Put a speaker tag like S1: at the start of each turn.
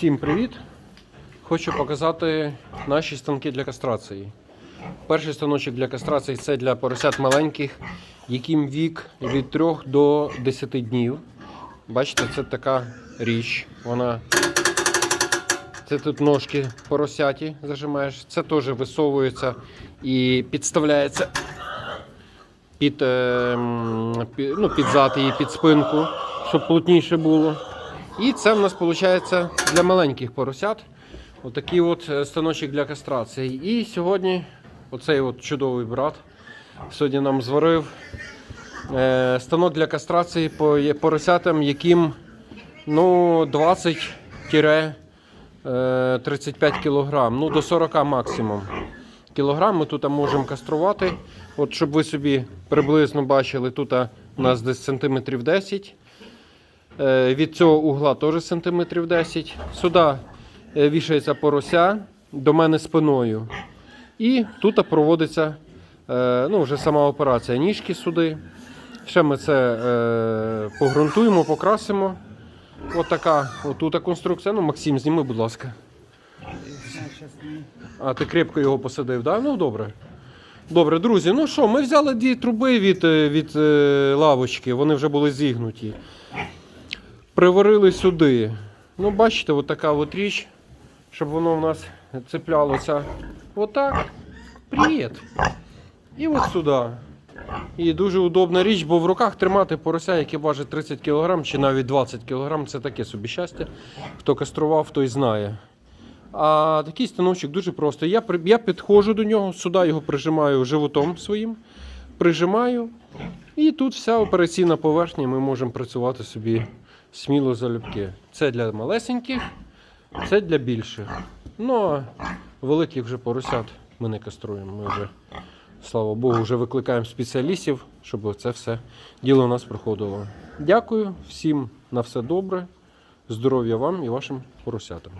S1: Всім привіт! Хочу показати наші станки для кастрації. Перший станочок для кастрації це для поросят маленьких, яким вік від 3 до 10 днів. Бачите, це така річ. Вона це тут ножки поросяті зажимаєш. Це теж висовується і підставляється під, е, під, ну, під зад і під спинку, щоб плотніше було. І це в нас виходить для маленьких поросят. Отакий от е, станочок для кастрації. І сьогодні оцей от чудовий брат сьогодні нам зварив е, станок для кастрації по поросятам, яким ну, 20-35 кг, ну до 40 максимум. Кілограм ми тут можемо каструвати. От щоб ви собі приблизно бачили, тут у нас десь сантиметрів 10. Е, Від цього угла теж сантиметрів 10. Сюди е, вішається порося до мене спиною. І тут проводиться е, ну, вже сама операція. Ніжки сюди. Ще ми це погрунтуємо, покрасимо. От така отута конструкція. Ну, Максим, зніми, будь ласка. А, ти крепко його посадив? Да? Ну добре. Добре, друзі, ну що, ми взяли дві труби від, від лавочки, вони вже були зігнуті. Приварили сюди. Ну, бачите, от така от річ, щоб воно в нас цеплялося. Отак. Привіт. І от сюди. І дуже удобна річ, бо в руках тримати порося, яке важить 30 кг чи навіть 20 кг, це таке собі щастя. Хто кастрував, той знає. А такий станочок дуже просто. Я, я підходжу до нього, сюди його прижимаю животом своїм, прижимаю. І тут вся операційна поверхня, ми можемо працювати собі сміло залюбки. Це для малесеньких, це для більших. Ну, а великих вже поросят ми не каструємо. Ми вже, слава Богу, вже викликаємо спеціалістів, щоб це все діло у нас проходило. Дякую всім на все добре. Здоров'я вам і вашим поросятам.